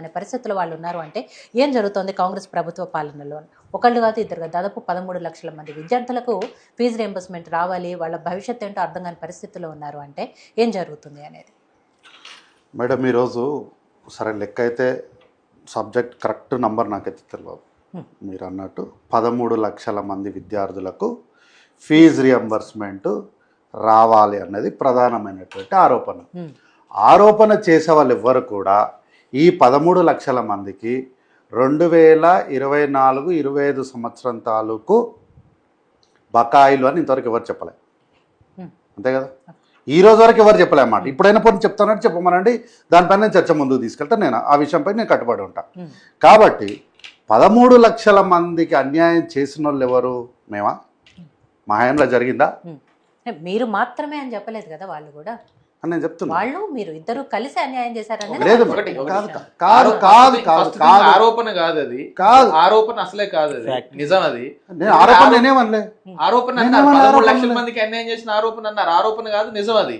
అనే పరిస్థితుల్లో వాళ్ళు ఉన్నారు అంటే ఏం జరుగుతోంది కాంగ్రెస్ ప్రభుత్వ పాలనలో ఒకళ్ళు కాదు ఇద్దరు కాదు దాదాపు పదమూడు లక్షల మంది విద్యార్థులకు ఫీజు రియంబర్స్మెంట్ రావాలి వాళ్ళ భవిష్యత్తు ఏంటో అర్థం కాని పరిస్థితుల్లో ఉన్నారు అంటే ఏం జరుగుతుంది అనేది మేడం ఈరోజు సరే లెక్క అయితే సబ్జెక్ట్ కరెక్ట్ నంబర్ నాకైతే తెలియదు. మీరు అన్నట్టు పదమూడు లక్షల మంది విద్యార్థులకు ఫీజు రియంబర్స్మెంట్ రావాలి అన్నది ప్రధానమైనటువంటి ఆరోపణ. ఆరోపణ చేసే వాళ్ళు ఎవ్వరు కూడా ఈ పదమూడు లక్షల మందికి రెండు వేల ఇరవై నాలుగు ఇరవై ఐదు సంవత్సరం తాలూకు బకాయిలు అని ఇంతవరకు ఎవరు చెప్పలే. అంతే కదా? ఈ రోజు వరకు ఎవరు చెప్పలే అన్నమాట. ఇప్పుడైనా పోనీ చెప్తానంటే చెప్పమనండి. దానిపైన నేను చర్చ ముందుకు తీసుకెళ్తాను. నేను ఆ విషయంపై నేను కట్టుబడి ఉంటా. Hmm. కాబట్టి పదమూడు లక్షల మందికి అన్యాయం చేసిన వాళ్ళు ఎవరు? మేమా? మా హయాంలో జరిగిందా? మీరు మాత్రమే అని చెప్పలేదు కదా వాళ్ళు కూడా? అని నేను చెప్తున్నా. వాళ్ళు మీరు ఇద్దరు కలిసి అన్యాయం చేశారనేది లేదు ఒకటి. ఒకటి. కాదు కాదు కాదు కాదు First కాదు. ఆరోపణ కాదు అది. కాదు. ఆరోపణ అసలే కాదు అది. నిజం అది. నేను ఆరోపణ నేనేమనలే. ఆరోపణ నేను అన్నారు. ఏమన్నా పదమూడు ఆరోపణ లక్షల లేదు. మందికి అన్యాయం చేసిన ఆరోపణ అన్నారు. ఆరోపణ కాదు నిజం అది.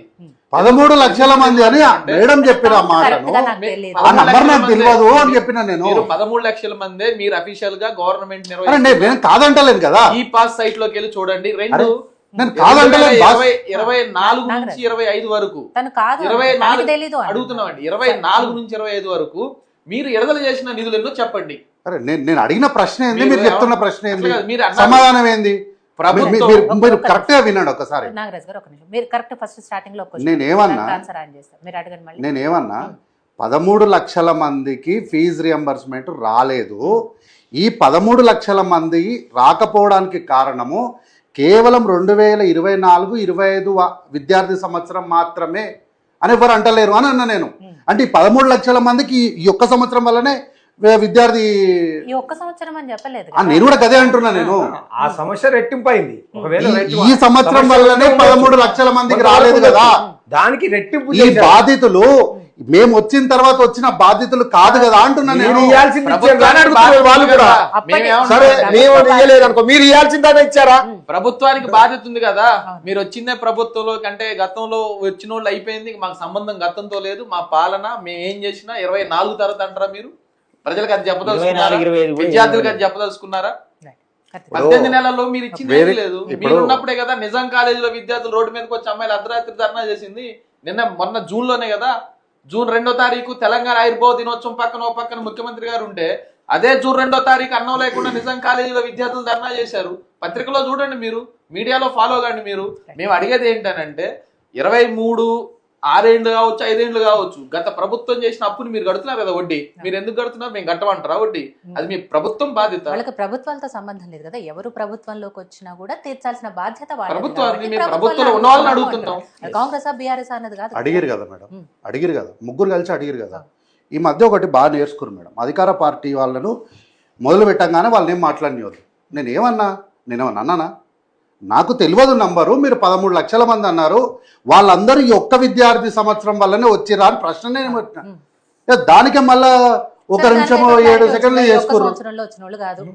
పదమూడు లక్షల మంది అని మేడం చెప్పిన ఆ మాటను కరెక్ట్గా నాకు తెలియదు. ఆ నంబర్ నాకు తెలియదు అని చెప్పిన నేను. మీరు పదమూడు లక్షల మందే మీరు అఫీషియల్గా గవర్నమెంట్ అరే నేను నేను కాదంటలేను కదా. ఈ పాస్ సైట్లోకి వెళ్ళి చూడండి. రెండు నేను బాస్. ఇరవై ఇరవై నాలుగు నుంచి ఇరవై ఐదు వరకు. తను కాదు ఇరవై నాలుగు తెలీదు. అడుగుతున్నామండి ఇరవై నాలుగు నుంచి ఇరవై ఐదు వరకు మీరు విడుదల చేసిన నిధులు ఎన్నో చెప్పండి? అరే నేను నేను అడిగిన ప్రశ్న ఏంది? మీరు చెప్తున్న ప్రశ్న ఏంది? మీరు సమాధానం ఏంది? మీరు- కరెక్ట్గా వినండి ఒకసారి. నాగరాజ్ గారు ఒక నిమిషం. మీరు కరెక్ట్ ఫస్ట్ స్టార్టింగ్లో నేను ఏమన్నా? ఆన్సర్ ఆన్ చేస్తారు. మీరు అడగండి మళ్ళీ. నేనేమన్నా? పదమూడు లక్షల మందికి ఫీజు రియంబర్స్మెంట్ రాలేదు. ఈ పదమూడు లక్షల మంది రాకపోవడానికి కారణము కేవలం రెండు వేల ఇరవై నాలుగు ఇరవై ఐదు విద్యార్థి సంవత్సరం మాత్రమే అని ఎవరు అంటలేరు అని అన్నా నేను. అంటే ఈ పదమూడు లక్షల మందికి ఈ ఒక్క సంవత్సరం వల్లనే విద్యార్థి ఈ ఒక్క సంవత్సరం అని చెప్పలేదు ఆ, నేను కూడా గదే అంటున్నా నేను. ఆ సమస్య రెట్టింపు అయింది ఒకవేళ ఈ- రెట్టింపు- ఈ సంవత్సరం వల్లనే. పదమూడు లక్షల మందికి రాలేదు కదా. దానికి రెట్టింపు ఈ. బాధితులు మేము వచ్చిన తర్వాత వచ్చిన బాధితులు కాదు కదా అంటున్నా మీరు నేను వాళ్ళు కూడా. సరే మేము ఇయ్యలేదు అనుకో మీరు ఇయ్యాల్సిందే ఇచ్చారా? ప్రభుత్వానికి బాధ్యత ఉంది కదా. మీరు వచ్చిందే ప్రభుత్వంలో కంటే గతంలో వచ్చిన వాళ్ళు అయిపోయింది మాకు సంబంధం గతంతో లేదు మా పాలన మేము ఏం చేసినా ఇరవై నాలుగు తర్వాత అంటారా మీరు? ప్రజలకు అది చెప్పదలుచుకున్నారా? 24, 25 కూడా విద్యార్థులకు అది చెప్పదలుచుకున్నారా. పద్దెనిమిది నెలల్లో మీరు ఇచ్చింది లేదు. మీరు ఉన్నప్పుడే కదా నిజాం కాలేజీలో విద్యార్థులు రోడ్డు మీదకి వచ్చి అమ్మాయిలు అర్ధరాత్రి ధర్నా చేసింది. నిన్న మొన్న జూన్లోనే కదా. జూన్ రెండో తారీఖు తెలంగాణ ఆయుర్భావ దినోత్సవం పక్కన ఓ పక్కన ముఖ్యమంత్రి గారు ఉంటే అదే జూన్ రెండో తారీఖు అన్నం లేకుండా నిజాం కాలేజీలో విద్యార్థులు ధర్నా చేశారు. పత్రికలో చూడండి మీరు. మీడియాలో ఫాలో కండి మీరు. మేము అడిగేది ఏంటనంటే ఇరవై మూడు ఆరేండ్లు కావచ్చు ఐదేండ్లు కావచ్చు గత ప్రభుత్వం చేసిన అప్పుని మీరు కడుతున్నారు కదా వడ్డీ. మీరు ఎందుకు కడుతున్నారు? మేము కట్టమంటారా వడ్డీ? అది మీ ప్రభుత్వం బాధ్యత. వాళ్ళకి ప్రభుత్వాలతో సంబంధం లేదు కదా. ఎవరు ప్రభుత్వంలోకి వచ్చినా కూడా తీర్చాల్సిన బాధ్యత ప్రభుత్వంలో ఉన్న వాళ్ళని అడుగుతున్నాం. కాంగ్రెస్ బీఆర్ఎస్ అన్నది కాదు అడిగిరు కదా మేడం. అడిగిరు కదా. ముగ్గురు కలిసి అడిగిరు కదా. ఈ మధ్య ఒకటి బాగా నేర్చుకురు మేడం. అధికార పార్టీ వాళ్ళను మొదలు పెట్టంగానే వాళ్ళని ఏం మాట్లాడినవారు నేను ఏమన్నా నేనేమన్నా అన్నానా? నాకు తెలియదు నంబరు మీరు పదమూడు లక్షల మంది అన్నారు. వాళ్ళందరూ ఈ ఒక్క విద్యార్థి సంవత్సరం వల్లనే వచ్చిరా అని ప్రశ్న నేను పెట్టిన. దానికే మళ్ళా ఒక నిమిషం ఏడు సెకండ్లు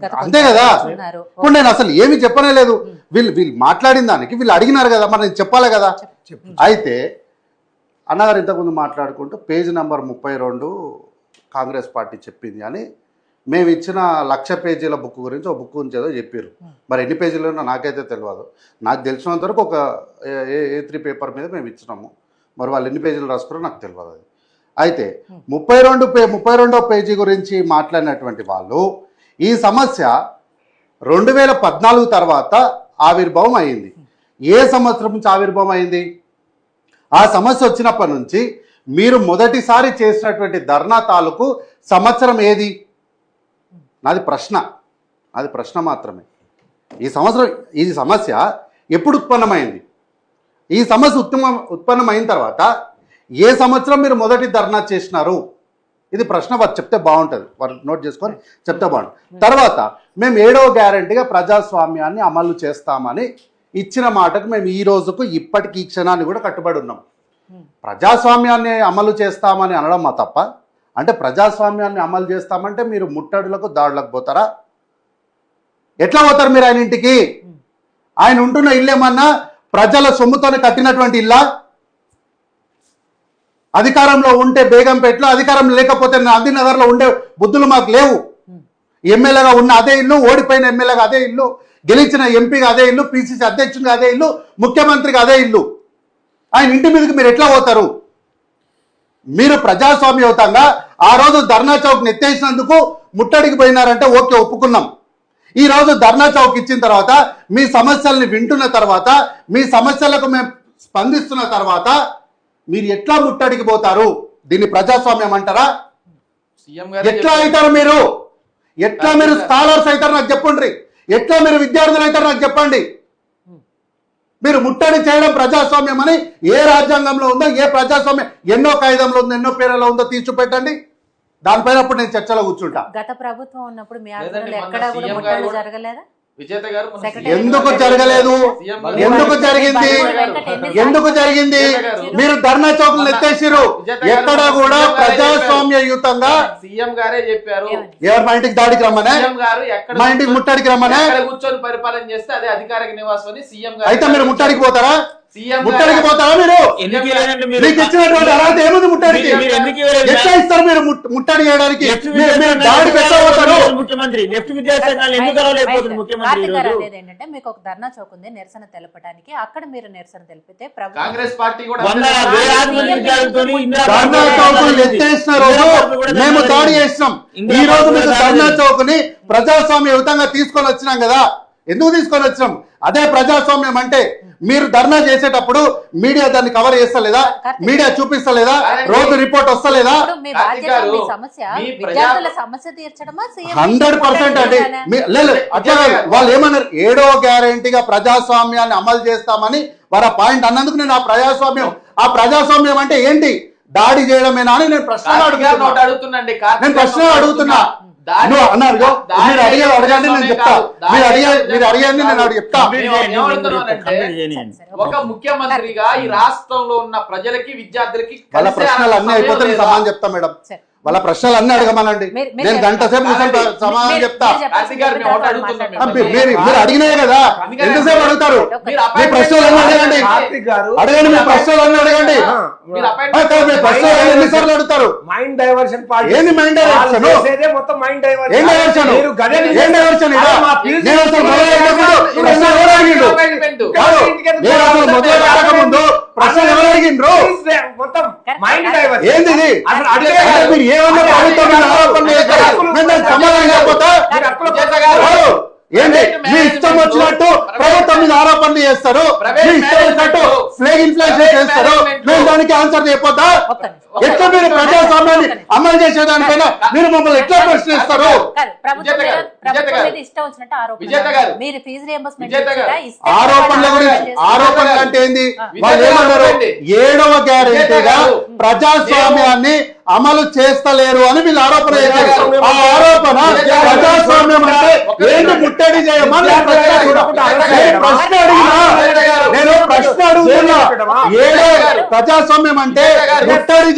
గత అంతే కదా? ఉన్నారు. ఇప్పుడు నేను అసలు ఏమి చెప్పనే లేదు. వీళ్ళు వీళ్ళు మాట్లాడిన దానికి వీళ్ళు అడిగినారు కదా మరి నేను చెప్పాలి కదా? అయితే అన్నగారు ఇంతకుముందు మాట్లాడుకుంటూ పేజ్ నెంబర్ ముప్పై రెండు కాంగ్రెస్ పార్టీ చెప్పింది అని మేము ఇచ్చిన లక్ష పేజీల బుక్ గురించి ఒక బుక్ గురించి ఏదో చెప్పారు మరి ఎన్ని పేజీలు ఉన్నా నాకైతే తెలియదు. నాకు తెలిసినంత వరకు ఒక ఏ ఏ త్రీ పేపర్ మీద మేము ఇచ్చినాము. మరి వాళ్ళు ఎన్ని పేజీలు రాసుకున్నారో నాకు తెలియదు అది. అయితే ముప్పై రెండు పే ముప్పై రెండో పేజీ గురించి మాట్లాడినటువంటి వాళ్ళు ఈ సమస్య రెండు వేల పద్నాలుగు తర్వాత ఆవిర్భావం అయింది. ఏ సంవత్సరం నుంచి ఆవిర్భావం అయింది? ఆ సమస్య వచ్చినప్పటి నుంచి మీరు మొదటిసారి చేసినటువంటి ధర్నా తాలూకు సంవత్సరం ఏది? నాది ప్రశ్న. నాది ప్రశ్న మాత్రమే. ఈ సంవత్సరం ఈ సమస్య ఎప్పుడు ఉత్పన్నమైంది? ఈ సమస్య ఉత్తమ ఉత్పన్నమైన తర్వాత ఏ సంవత్సరం మీరు మొదటి ధర్నా చేసినారు? ఇది ప్రశ్న వారు చెప్తే బాగుంటుంది. వారు నోట్ చేసుకొని చెప్తే బాగుంటుంది. తర్వాత మేము ఏడవ గ్యారంటీగా ప్రజాస్వామ్యాన్ని అమలు చేస్తామని ఇచ్చిన మాటకు మేము ఈ రోజుకు ఇప్పటికి ఈ క్షణాన్ని కూడా కట్టుబడి ఉన్నాం. ప్రజాస్వామ్యాన్ని అమలు చేస్తామని అనడం మా తప్ప అంటే ప్రజాస్వామ్యాన్ని అమలు చేస్తామంటే మీరు ముట్టడులకు దాడులకు పోతారా? ఎట్లా పోతారు మీరు ఆయన ఇంటికి? ఆయన ఉంటున్న ఇల్లు ఏమన్నా ప్రజల సొమ్ముతోనే కట్టినటువంటి ఇల్లా? అధికారంలో ఉంటే బేగంపేటలో అధికారం లేకపోతే గాంధీనగర్లో ఉండే బుద్ధులు మాకు లేవు. ఎమ్మెల్యేగా ఉన్న అదే ఇల్లు ఓడిపోయిన ఎమ్మెల్యేగా అదే ఇల్లు గెలిచిన ఎంపీగా అదే ఇల్లు పిసిసి అధ్యక్షుడిగా అదే ఇల్లు ముఖ్యమంత్రిగా అదే ఇల్లు. ఆయన ఇంటి మీదకి మీరు ఎట్లా పోతారు? మీరు ప్రజాస్వామ్యయుతంగా ఆ రోజు ధర్నా చౌక్ నెత్తేసినందుకు ముట్టడికి పోయినారంటే ఓకే ఒప్పుకున్నాం. ఈ రోజు ధర్నా చౌక్ ఇచ్చిన తర్వాత మీ సమస్యల్ని వింటున్న తర్వాత మీ సమస్యలకు మేము స్పందిస్తున్న తర్వాత మీరు ఎట్లా ముట్టడికి పోతారు? దీన్ని ప్రజాస్వామ్యం అంటారా? ఎట్లా అవుతారు మీరు? ఎట్లా మీరు స్కాలర్స్ అవుతారు నాకు చెప్పండి. ఎట్లా మీరు విద్యార్థులు అవుతారు నాకు చెప్పండి. మీరు ముట్టడి చేయడం ప్రజాస్వామ్యం అని ఏ రాజ్యాంగంలో ఉందో ఏ ప్రజాస్వామ్యం ఎన్నో కాయిదంలో ఉందో ఎన్నో పేర్లలో ఉందో తీర్చి పెట్టండి. దానిపైన అప్పుడు నేను చర్చలో కూర్చుంటా. గత ప్రభుత్వం ఉన్నప్పుడు మీ ఎక్కడా కూడా జరగలేదా? ఎందుకు జరగలేదు? ఎందుకు జరిగింది ఎందుకు జరిగింది? మీరు ధర్నా చౌకులు ఎత్తేసిరు ఎక్కడ కూడా ప్రజాస్వామ్యయుతంగా సీఎం గారే చెప్పారు? ఎవరు? మా ఇంటికి దాడికి రమ్మనే? సీఎం గారు ఎక్కడ మా ఇంటికి ముట్టడికి రమ్మనే? ఎక్కడ కూర్చొని పరిపాలన చేస్తే అదే అధికారిక నివాసం అని సీఎం గారు అయితే మీరు ముట్టడికి పోతారా? ముట్టడికి పోతారా మీరు? మీకు ఇచ్చినటువంటి అర్హత ఏముంది ముట్టడికి? ఎట్లా ఇస్తారు మీరు ముట్- ముట్టడి చేయడానికి. మీరు- పోతారు ముఖ్యమంత్రి? లెఫ్ట్ విద్యాసంఘాలు ఎందుకు ముఖ్యమంత్రి ఏంటంటే మీకు ఒక ధర్నా చౌక్ ఉంది నిరసన తెలపడానికి అక్కడ మీరు నిరసన తెలిపితే కాంగ్రెస్ పార్టీ కూడా ధర్నా చౌకులు. ఎత్తేసిన రోజు మేము. దాడి చేసినాం. ఈ రోజు మీకు ధర్నా జరిగింది. చౌక్ని ప్రజాస్వామ్యయుతంగా తీసుకొని వచ్చినాం కదా. ఎందుకు తీసుకొని వచ్చినాం? అదే ప్రజాస్వామ్యం అంటే మీరు ధర్నా చేసేటప్పుడు మీడియా దాన్ని కవర్ చేస్తలేదా? మీడియా చూపిస్తలేదా? రోజు రిపోర్ట్ వస్తలేదా? హండ్రెడ్ పర్సెంట్ అండి. లేదు అట్లా. వాళ్ళు ఏమన్నారు? ఏడో గ్యారంటీగా ప్రజాస్వామ్యాన్ని అమలు చేస్తామని వారు ఆ పాయింట్ అన్నందుకు నేను ఆ ప్రజాస్వామ్యం. ఆ ప్రజాస్వామ్యం అంటే ఏంటి? దాడి చేయడమేనా అని నేను ప్రశ్న అడుగుతున్నా. నేను ప్రశ్న అడుగుతున్నా. అన్నారు మీరు అడగండి నేను చెప్తా. మీరు మీరు అడిగండి నేను ఒక ముఖ్యమంత్రిగా ఈ రాష్ట్రంలో ఉన్న ప్రజలకి విద్యార్థులకి వాళ్ళ కలిసే ప్రశ్నలు అన్ని సమయం అయిపోతే నేను లేదా? సమాధానం చెప్తా మేడం. వాళ్ళ ప్రశ్నలు అన్ని అడగమనండి. నేను గంట సేపు. సమాధానం చెప్తా. మీరు అడిగినాయి కదా? ఎంతసేపు అడుగుతారు? మీరు మీ ప్రశ్నలు అన్నీ అడగండి. అడగండి మీ ప్రశ్నలు అన్నీ అడగండి. మీ ప్రశ్నలు ఎన్నిసార్లు అడుగుతారు? మైండ్ డైవర్షన్ పార్టీ ఏంది? వాళ్ళు చేసేదే మొత్తం మైండ్ డైవర్షన్. ఏం డైవర్షన్? మీరు గదే ఏం డైవర్షన్ నేను అసలు మొదలు పెట్టకముందు ప్రశ్నలు ఎవరు అడిగిండ్రు? మొత్తం మైండ్ ఏంది ఇది మీరు ఏమన్నా ప్రభుత్వం దానికి సమాధానం చెప్పొద్దా? ఏంటి మీ ఇష్టం వచ్చినట్టు ప్రభుత్వం మీద ఆరోపణలు చేస్తారు మీ ఇష్టం వచ్చినట్టు ఫ్లేగ్ ప్రైవేట్ చేస్తారు మేము దానికి ఆన్సర్ చెప్పొద్దా. ఎట్లా మీరు ప్రజాస్వామ్యాన్ని అమలు చేసేదానిపైన మీరు మమ్మల్ని ఎట్లా ప్రశ్నిస్తారు ఆరోపణలు విజేత గారు. మీరు ఫీజు రియంబర్స్మెంట్ విజేత గారు. ఆరోపణల గురించి చేస్తారు. ఆరోపణలు అంటే ఏంది. వాళ్ళు ఏమన్నారు. ఏడవ గ్యారెంటీగా. ప్రజాస్వామ్యాన్ని అమలు చేస్తలేరు అని వీళ్ళు ఆరోపణ ప్రజాస్వామ్యం ఆ ఆరోపణ. ప్రజాస్వామ్యం అంటే ఏంటి. ముట్టడి చేయమని ప్రశ్న అడిగినా. నేను ప్రశ్న అడుగుతున్నా. ప్రజాస్వామ్యం అంటే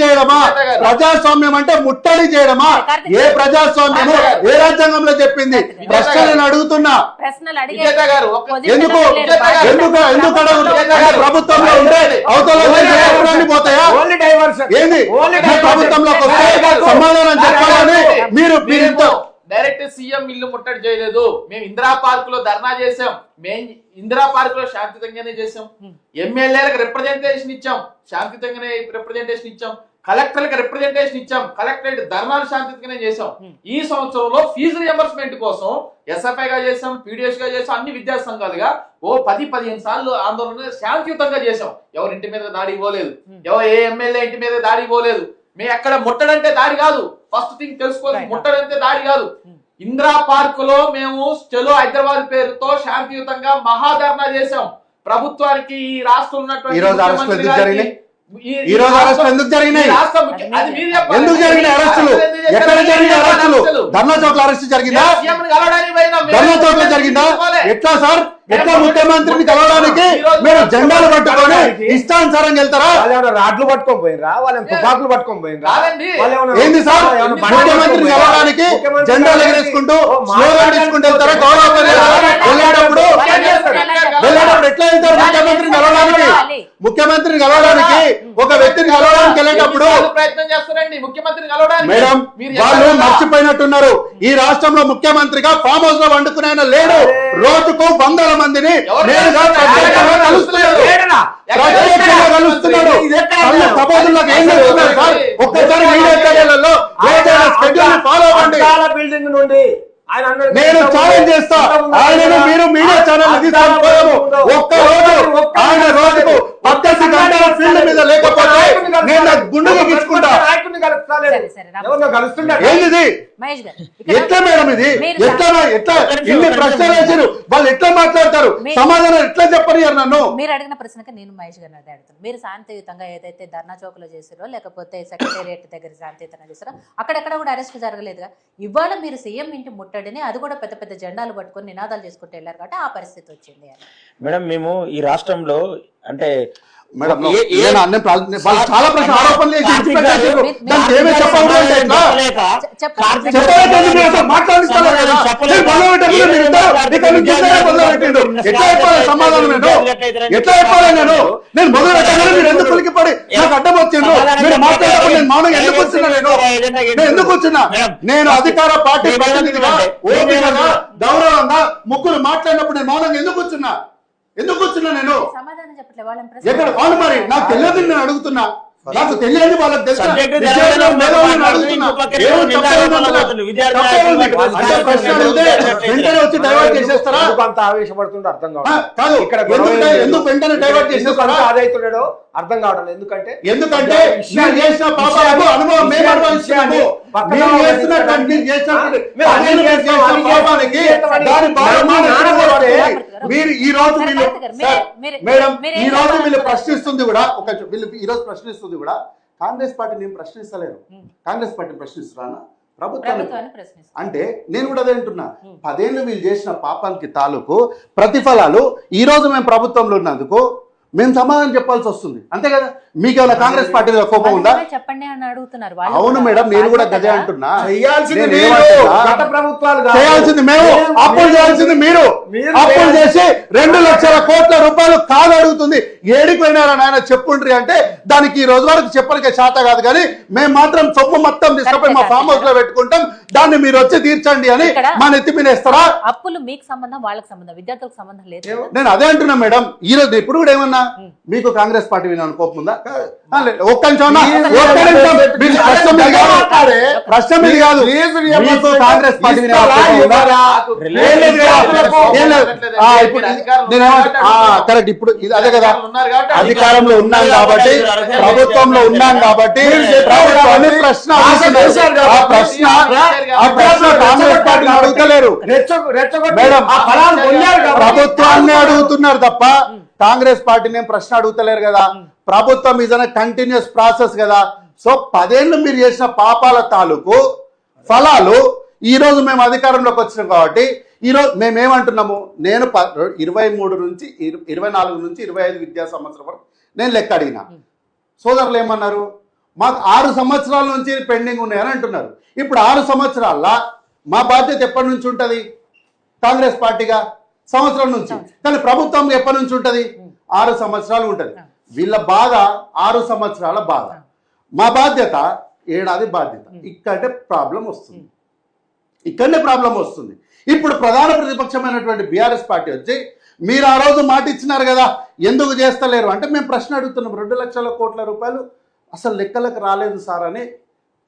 చేయడమా. ప్రజాస్వామ్యం అంటే ముట్టడి చేయడమా? ఏ ప్రజాస్వామ్యము గారు. ఏ రాజ్యాంగంలో చెప్పింది? ప్రశ్న. నేను అడుగుతున్నా. ప్రశ్నలు అడిగే విజేత గారు, ఒక్క- పొజిషన్ ఎందుకు? ఎందుకు ఎందుకు. ప్రభుత్వంలో ఉంటే అవతల పోతాయా? ఏంది? ఓన్లీ వస్తే. సమాధానం చెప్పాలని మీరు డైరెక్ట్ సీఎం ఇల్లు ముట్టడి చేయలేదు. మేము ఇందిరా పార్క్లో ధర్నా చేసాం మేము ఇందిరా పార్క్లో శాంతియుతంగానే చేసాం ఎమ్మెల్యేలకు రిప్రజెంటేషన్ ఇచ్చాం. శాంతియుతంగానే రిప్రజెంటేషన్ ఇచ్చాం. కలెక్టర్లకు రిప్రజెంటేషన్ ఇచ్చాం. కలెక్టరేట్ ధర్నాలు శాంతియుతంగానే చేసాం ఈ సంవత్సరంలో ఫీజు రియంబర్స్మెంట్ కోసం ఎస్ఎఫ్ఐ గా చేసాం పీడిఎస్గా చేసాం అన్ని విద్యా సంఘాలుగా ఓ పది పదిహేను సార్లు ఆందోళన శాంతియుతంగా చేసాం ఎవరి ఇంటి మీద దాడి పోలేదు. ఎవరు ఏ ఎమ్మెల్యే ఇంటి మీద దాడి పోలేదు. మేము ఎక్కడ ముట్టడంటే దాడి కాదు ఫస్ట్ థింగ్ తెలుసుకోవాలి. ముట్టడంటే దాడి కాదు ఇందిరా పార్క్లో మేము చలో హైదరాబాద్ పేరుతో శాంతియుతంగా మహాధర్నా చేశాం ప్రభుత్వానికి ఈ రాష్ట్రం ఉన్నటువంటి ఈ రోజు అరెస్టులు ఎందుకు జరిగినాయి? ఎందుకు జరిగినాయి? అరెస్టులు? ఎక్కడ జరిగిన అరెస్టులు. ధర్నా చౌట్ల అరెస్ట్ జరిగిందా ధర్నా చౌట్ల జరిగిందా. ఎట్లా సార్ మేము ముఖ్యమంత్రిని కలవడానికి మీరు జెండాలు పట్టుకొని ఇష్టానుసారం వెళ్తారా? వాళ్ళు రాడ్లు పట్టుకొని పోయినరా? వాళ్ళని తుపాకులు పట్టుకొని పోయినరా? ఏంది సార్? ముఖ్యమంత్రిని కలవడానికి జెండాలు ఎగరేసుకుంటూ స్లోగన్ మాట్లాడడానికి తీసుకుంటూ వెళ్తారా గౌరవ వెళ్ళేటప్పుడు వాళ్ళు వెళ్ళేటప్పుడు ఎట్లా వెళ్తారు? ముఖ్యమంత్రిని కలవడానికి ముఖ్యమంత్రిని కలవడానికి ఒక వ్యక్తిని కలవడానికి వెళ్ళేటప్పుడు ఎన్నిసార్లు ప్రయత్నం చేస్తారండి ముఖ్యమంత్రిని కలవడానికి. మేడం వాళ్ళు మర్చిపోయినట్టున్నారు. ఈ రాష్ట్రంలో ముఖ్యమంత్రిగా ఫామ్ హౌస్లో వండుకునే ఆయన లేడు. రోజుకు వందల మందిని ఒక్కసారి మీడియా ఫాలో అవ్వండి. బిల్డింగ్ నుండి ఆయన నేను ఛాలెంజ్ చేస్తా. కదా. మీరు మీడియా ఛానల్. ఒక్క రోజు ఆయన రోజుకు పద్దెనిమిది గంటల ఫీల్డ్ మీద లేకపోతే నాయకుడిని కలుస్తాడు. నేను నా. ఎవరినో ఏంది ఎట్లా మేడం ఇది? ఎట్లా ఎట్లా? ఇన్ని ప్రశ్నలు. వేసారు. వాళ్ళు ఎట్లా మాట్లాడతారు? సమాధానం ఎట్లా చెప్పనియారు నన్ను? మీరు అడిగిన ప్రశ్నకి నేను మహేష్ గారిని అడుగుతాను మీరు శాంతియుతంగా ఏదైతే ధర్నా చౌక్లో చేసారో లేకపోతే సెక్రటేరియట్ దగ్గర శాంతియుతంగా చేసారో అక్కడెక్కడ కూడా అరెస్ట్ జరగలేదుగా. ఇవాళ మీరు సీఎం ఇంటి ముట్టడిని అది కూడా పెద్ద పెద్ద జెండాలు పట్టుకొని నినాదాలు చేసుకుంటూ వెళ్ళారు కాబట్టి ఆ పరిస్థితి వచ్చింది అని. మేడం మేము ఈ రాష్ట్రంలో అంటే సమాధానం ఎట్లా చెప్పాలి నేను? నేను మొదలు మీరు ఎందుకు పులికిపడి? నాకు అడ్డం వచ్చిండ్రు. మీరు మాట్లాడేటప్పుడు నేను మౌనంగా ఎందుకు వచ్చినా నేను? నేను ఎందుకు వచ్చినా? నేను అధికార పార్టీ ప్రతినిధిగా ఓపికగా గౌరవంగా ముగ్గురు మాట్లాడినప్పుడు నేను మౌనంగా ఎందుకు వచ్చినా? ఎందుకు వచ్చినా నేను? సమాధానం చెప్పట్లే వాళ్ళని ఎక్కడ ప్రశ్న అవును మరి? నాకు తెలియదు నేను అడుగుతున్నా. నాకు తెలియదు వాళ్ళకి వెంటనే వచ్చి డైవర్ట్ చేసేస్తారా? అంత ఆవేశపడుతుండో అర్థం కాదు. ఇక్కడ ఎందుకు వెంటనే డైవర్ట్ చేసేస్తారా? అంత ఆదైతున్నాడో అర్థం కావడం. ఎందుకంటే ఎందుకంటే చేసిన విషయాన్ని- అనుభవం మేము చేస్తాం, చేసిన అన్ని దాని మీరు ఈ రోజు వీళ్ళు మేడం ఈ రోజు వీళ్ళు? ప్రశ్నిస్తుంది కూడా ఒక వీళ్ళు ఈ రోజు ప్రశ్నిస్తుంది కూడా కాంగ్రెస్ పార్టీ నేను ప్రశ్నిస్తలేరు ఉం. కాంగ్రెస్ పార్టీ ప్రశ్నిస్తున్నానా ప్రభుత్వాన్ని అంటే నేను కూడా అదే అంటున్నా. పదేళ్ళు వీళ్ళు చేసిన పాపానికి తాలూకు ప్రతిఫలాలు ఈ రోజు మేము ప్రభుత్వంలో ఉన్నందుకు మేము సమాధానం చెప్పాల్సి వస్తుంది. అంతే కదా? మీకేమైనా కాంగ్రెస్ పార్టీ మీద కోపం ఉందా? చెప్పండి అని అడుగుతున్నారు. వాళ్ళు అవును మేడం నేను కూడా గదే అంటున్నా. చేయాల్సింది ప్రభుత్వాలు. చేయాల్సింది మేము. మీరు- అప్పులు చేయాల్సింది మీరు. అప్పులు చేసి రెండు లక్షల కోట్ల రూపాయలు కాదు అడుగుతుంది. ఏడికి పోయినారా నాయన చెప్పుండ్రి అంటే దానికి ఈ రోజు వరకు చెప్పడానికి శాత కాదు కానీ మేము మాత్రం సొమ్ము మొత్తం తీసుకుపోయి మా ఫామ్ హౌస్లో పెట్టుకుంటాం. దాన్ని మీరు వచ్చి తీర్చండి అని మా నెత్తి మీద వేస్తారా? అప్పులు మీకు సంబంధం వాళ్ళకి సంబంధం విద్యార్థులకు సంబంధం లేదు? నేను అదే అంటున్నా మేడం. ఈ రోజు ఇప్పుడు కూడా ఏమన్నా మీకు కాంగ్రెస్ పార్టీ వినాలని కోపం ఉందా. ఒక్క నిమిషం ప్రశ్న మీద కాదు. మీద మీకు కాంగ్రెస్ పార్టీ మీద కరెక్ట్. ఇప్పుడు అదే కదా. అధికారంలో ఉన్నాం కాబట్టి ప్రభుత్వంలో ఉన్నాం కాబట్టి ప్రశ్న. ఆ ప్రశ్న ఆ ప్రశ్న కాంగ్రెస్ పార్టీని అడుగుతలేరు. మేడం ప్రభుత్వాన్ని అడుగుతున్నారు తప్ప కాంగ్రెస్ పార్టీని ఏం ప్రశ్న అడుగుతలేరు కదా. ప్రభుత్వం ఇస్ కంటిన్యూస్ ప్రాసెస్ కదా. సో పదేళ్ళు మీరు చేసిన పాపాల తాలూకు ఫలాలు ఈ రోజు మేము అధికారంలోకి వచ్చినాం కాబట్టి ఈ రోజు మేము ఏమంటున్నాము నేను ప- ఇరవై మూడు నుంచి ఇరు- ఇరవై నాలుగు నుంచి ఇరవై ఐదు విద్యా సంవత్సరం వరకు నేను లెక్క అడిగిన. సోదరులు ఏమన్నారు? మాకు ఆరు సంవత్సరాల నుంచి పెండింగ్ ఉన్నాయని అంటున్నారు. ఇప్పుడు ఆరు సంవత్సరాల మా బాధ్యత ఎప్పటి నుంచి ఉంటుంది? కాంగ్రెస్ పార్టీగా? సంవత్సరం నుంచి. కానీ ప్రభుత్వం ఎప్పటి నుంచి ఉంటుంది? ఆరు సంవత్సరాలు ఉంటుంది. వీళ్ళ బాధ ఆరు సంవత్సరాల బాధ. మా బాధ్యత ఏడాది బాధ్యత. ఇక్కడే ప్రాబ్లం వస్తుంది. ఇక్కడనే ప్రాబ్లం వస్తుంది. ఇప్పుడు ప్రధాన ప్రతిపక్షమైనటువంటి బీఆర్ఎస్ పార్టీ వచ్చి మీరు ఆ రోజు మాట ఇచ్చినారు కదా ఎందుకు చేస్తలేరు? అంటే మేము ప్రశ్న అడుగుతున్నాం. రెండు లక్షల కోట్ల రూపాయలు అసలు లెక్కలకు రాలేదు సార్ అని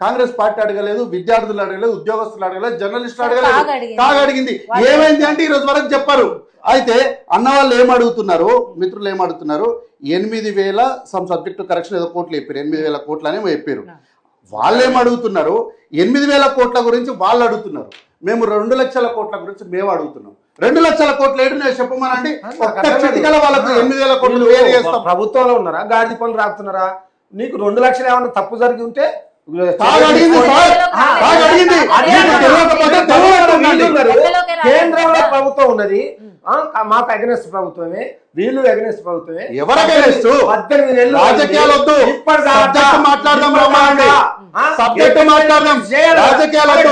కాంగ్రెస్ పార్టీ అడగలేదు విద్యార్థులు అడగలేదు ఉద్యోగస్తులు అడగలేదు జర్నలిస్టులు అడగలేదు. అడిగింది. కాగా అడిగింది. ఏమైంది అంటే ఈ రోజు వరకు చెప్పారు. అయితే అన్న వాళ్ళు ఏం అడుగుతున్నారు? మిత్రులు ఏం అడుగుతున్నారు? ఎనిమిది వేల సమ్ సబ్జెక్టు కరెక్షన్ ఏదో కోట్లు చెప్పారు. ఎనిమిది వేల కోట్లు అని చెప్పారు. వాళ్ళు ఏం అడుగుతున్నారు? ఎనిమిది వేల కోట్ల గురించి వాళ్ళు అడుగుతున్నారు. మేము రెండు లక్షల కోట్ల గురించి మేము అడుగుతున్నాం. రెండు లక్షల కోట్లు నేను చెప్పమనండి. వాళ్ళకు ఎనిమిది వేల కోట్లు ప్రభుత్వంలో ఉన్నారా? గాడి పనులు రాకుతున్నారా నీకు రెండు లక్షలు ఏమన్నా తప్పు జరిగి ఉంటే కేంద్రంలో ప్రభుత్వం ఉన్నది. ఆ, మాకు అగనెస్ట్ ప్రభుత్వమే. వీళ్ళు అగనెస్ట్ ప్రభుత్వమే ఎవరు against? పద్దెనిమిది నెలలు రాజకీయాలు వద్దు. మాట్లాడదాం రమ్మండి. సబ్జెక్ట్ మాట్లాడదాం. రాజకీయాలు మరి.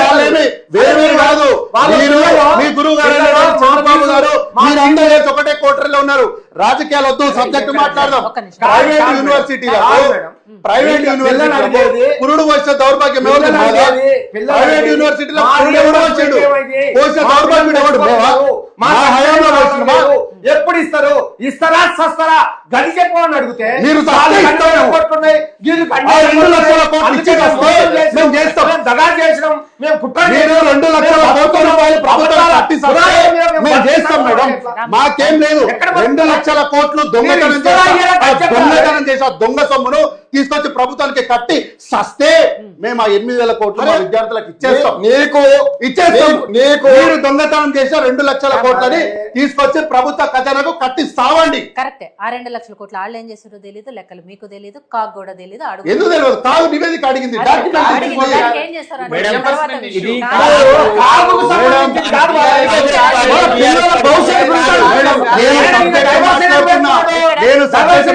వాళ్ళేమి వేరు వేరు కాదు మీరు మీ గురువు గారు చంద్రబాబు గారు మీరందరూ ఒకటే కోటరీలో ఉన్నారు రాజకీయాలు వద్దు సబ్జెక్ట్ మాట్లాడదాం నిమిషం. ప్రైవేట్ అడిగేది, పురుడు వచ్చే దౌర్భాగ్యం ఎవరు ప్రైవేట్ యూనివర్సిటీలో పురుడు ఎవడు పిల్లలు వచ్చాడు మా దౌర్భాగ్యం ఎవడు? మా హయాంలో వచ్చినమా? ఎప్పుడు ఇస్తారు ఇస్తారా సస్తారా? గది చెప్పమని అడిగితే మీరు రెండు లక్షల. కోట్లు చేసినాం. మేము చేస్తాం. దగా చేసినాం. మేము చేసినాం. రెండు లక్షల కోట్ల రూపాయలు ప్రభుత్వం మేము చేస్తాం మేడం? మాకేం లేదు. ఎక్కడ రెండు? లక్షల కోట్లు దొంగతనం. దొంగతనం చేసి ఆ దొంగ సొమ్మును తీసుకొచ్చి ప్రభుత్వానికి కట్టి సస్తే మేము ఆ ఎనిమిది వేల కోట్లు మా విద్యార్థులకు ఇచ్చేస్తాం. నీకు ఇచ్చేస్తాం. నీకు- నీకు. మీరు దొంగతనం చేసే రెండు లక్షల కోట్లని తీసుకొచ్చి ప్రభుత్వ ఖజానాకు కట్టి సావండి. కరెక్టే. ఆ రెండు లక్షల కోట్లు వాళ్ళు ఏం చేసారో తెలియదు లెక్కలు మీకు తెలియదు కాకు కూడా తెలియదు అడుగు ఎందుకు తెలియదు కాదు నివేదిక అడిగింది. అదే, డాక్యుమెంట్ అడిగింది, ఇచ్చింది. దానికి ఏం చేస్తారు అంటే మేడం, తర్వాత ఇది విషయం. ఇది కాదు. కాదు. కాపుకు మేడం, సంబంధించి కాదు వాళ్ళ కాంగ్రెస్ పార్టీ వాళ్ళ పిల్లల భవిష్యత్తు గురించి మేడం, నేను సబ్జెక్ట్ మాట్లాడుతున్నా. నేను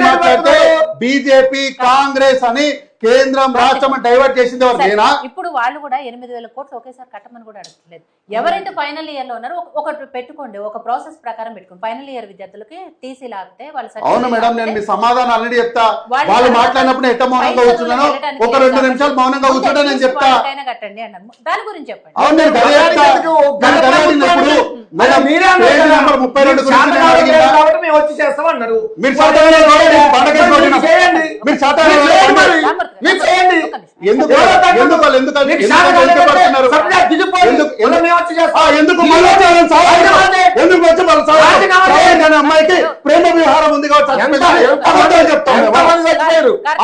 మాట్లాడితే. బీజేపీ కాంగ్రెస్ అని కేంద్రం రాష్ట్రం డైవర్ట్ చేసింది నేనా? ఇప్పుడు వాళ్ళు కూడా ఎనిమిది వేల కోట్లు ఒకేసారి కట్టమని కూడా అడగట్లేదు. ఎవరైతే ఫైనల్ ఇయర్లో ఉన్నారో ఒక- ఒకటి పెట్టుకోండి ఒక ప్రాసెస్ ప్రకారం పెట్టుకోండి. ఫైనల్ ఇయర్ విద్యార్థులకి టీసీ లాగితే వాళ్ళ అవును మేడం నేను మీ సమాధానం ఆల్రెడీ చెప్తా. వాళ్ళు మాట్లాడినప్పుడు ఎట్ట మౌనంగా కూర్చున్నానో ఒక రెండు నిమిషాలు మౌనంగా కూర్చుంటే నేను చెప్తా. కట్టండి అన్నారు. దాని గురించి చెప్పండి. అవును నేను ముప్పై రెండు మీరు గురించి నేను శాతకాలం అడిగిందా? లేదు కాబట్టి మేము వచ్చి చేస్తాం అన్నారు మీరు మీరు. మీరు చేయండి. ఎందుకు. అమ్మాయికి ప్రేమ వ్యవహారం ఉంది కాబట్టి.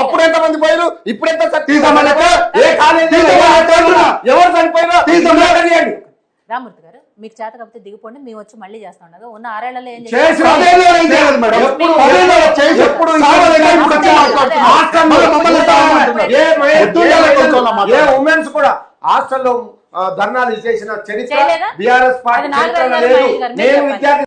అప్పుడు ఎంత మంది పోయారు? ఇప్పుడు ఎంత చచ్చిపోయారు? తీసామా లెక్క? ఏ కాలేజీ తీసామా లెక్క అంటున్నా? ఎవరు చనిపోయారో? తీయండి. రామూర్తి మీకు చేత కాకపోతే దిగిపోండి మేము వచ్చి మళ్ళీ చేస్తాం ఉండదు ఉన్న ఆరేళ్ళలో ఏం ఉమెన్స్ కూడా హాస్టల్లో ధర్నాలు చేసిన చరిత్ర? బీఆర్ఎస్ పార్టీ లేదు. నేను. విద్యార్థి